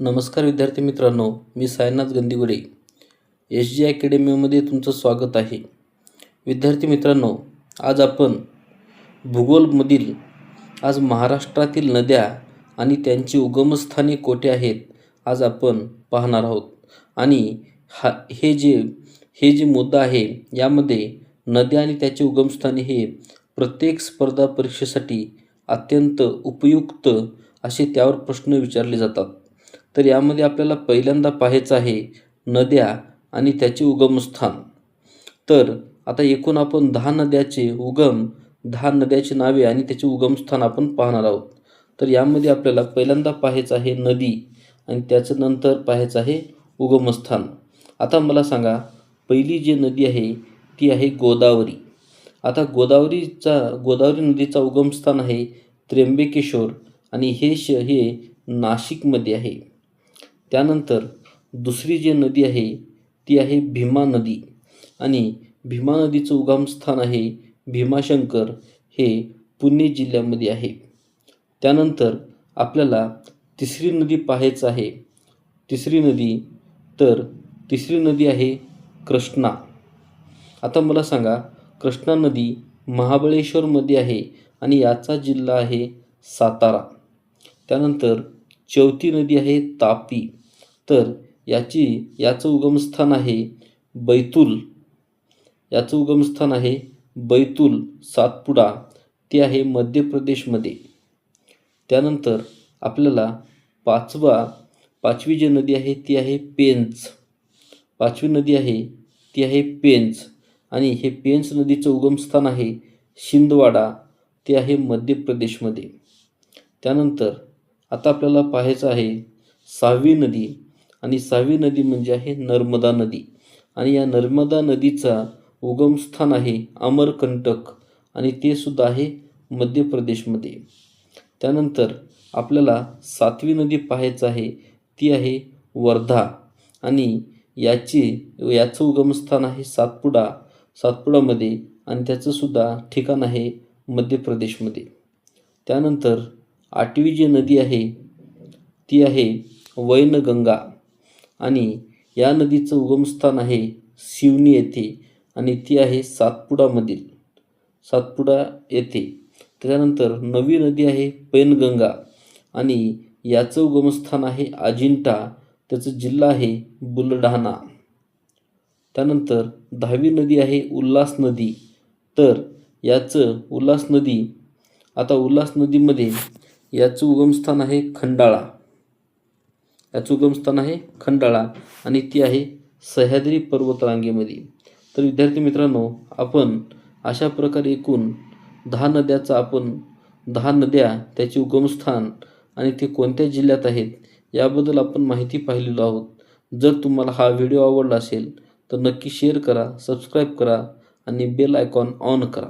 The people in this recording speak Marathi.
नमस्कार विद्यार्थी मित्रांनो मी सायनाथ गंदिगुडे. एस जी अकॅडमीमध्ये तुमचं स्वागत आहे. विद्यार्थी मित्रांनो आज आपण भूगोलमधील आज महाराष्ट्रातील नद्या आणि त्यांची उगमस्थाने कोठे आहेत आज आपण पाहणार आहोत. आणि हा हे जे हे जे मुद्दा आहे यामध्ये नद्या आणि त्याचे उगमस्थाने हे प्रत्येक स्पर्धा परीक्षेसाठी अत्यंत उपयुक्त असे त्यावर प्रश्न विचारले जातात. तर यामध्ये आपल्याला पहिल्यांदा पाहायचं आहे नद्या आणि त्याचे उगमस्थान. तर आता एकूण आपण दहा नद्याचे उगम दहा नद्याची नावे आणि त्याचे उगमस्थान आपण पाहणार आहोत. तर यामध्ये आपल्याला पहिल्यांदा पाहायचं आहे नदी आणि त्याचं नंतर पाहायचं आहे उगमस्थान. आता मला सांगा पहिली जी नदी आहे ती आहे गोदावरी. आता गोदावरीचा गोदावरी नदीचा उगमस्थान आहे त्र्यंबकेश्वर आणि हे श हे नाशिकमध्ये आहे. त्यानंतर दुसरी जी नदी आहे ती आहे भीमा नदी. आणि भीमा नदीचं उगमस्थान आहे भीमाशंकर हे पुणे जिल्ह्यामध्ये आहे. त्यानंतर आपल्याला तिसरी नदी पाहायचं आहे. तिसरी नदी तर तिसरी नदी आहे कृष्णा. आता मला सांगा कृष्णा नदी महाबळेश्वरमध्ये आहे आणि याचा जिल्हा आहे सातारा. त्यानंतर चौथी नदी आहे तापी. तर याची याचं उगमस्थान आहे बैतूल. याचं उगमस्थान आहे बैतूल सातपुडा. ते आहे मध्य प्रदेशमध्ये. त्यानंतर आपल्याला पाचवा पाचवी जी नदी आहे ती आहे पेंच. पाचवी नदी आहे ती आहे पेंच. आणि हे पेंच नदीचं उगमस्थान आहे शिंदवाडा. ते आहे मध्य प्रदेशमध्ये. त्यानंतर आता आपल्याला पाहायचं आहे सहावी नदी. आणि सहावी नदी म्हणजे आहे नर्मदा नदी. आणि या नर्मदा नदीचा उगमस्थान आहे अमरकंटक. आणि ते सुद्धा आहे मध्य प्रदेशमध्ये त्यानंतर आपल्याला सातवी नदी पाहायचं आहे ती आहे वर्धा. आणि याची याचं उगमस्थान आहे सातपुडा सातपुडामध्ये. आणि त्याचंसुद्धा ठिकाण आहे मध्य प्रदेशमध्ये त्यानंतर आठवी जी नदी आहे ती आहे वैनगंगा. आणि या नदीचं उगमस्थान आहे शिवनी येथे आणि ती आहे सातपुडामधील सातपुडा येथे. त्यानंतर नवी नदी आहे पैनगंगा आणि याचं उगमस्थान आहे अजिंठा त्याचं जिल्हा आहे बुलढाणा. त्यानंतर दहावी नदी आहे उल्हास नदी. तर याचं उल्हास नदी आता उल्हास नदीमध्ये याचं उगमस्थान आहे खंडाळा. याचं उगमस्थान आहे खंडाळा आणि ती आहे सह्याद्री पर्वतरांगेमध्ये. तर विद्यार्थी मित्रांनो आपण अशा प्रकारे एकूण दहा नद्याचा आपण दहा नद्या त्याचे उगमस्थान आणि ते कोणत्या जिल्ह्यात आहेत याबद्दल आपण माहिती पाहिलेलो आहोत. जर तुम्हाला हा व्हिडिओ आवडला असेल तर नक्की शेअर करा सबस्क्राईब करा आणि बेल आयकॉन ऑन करा.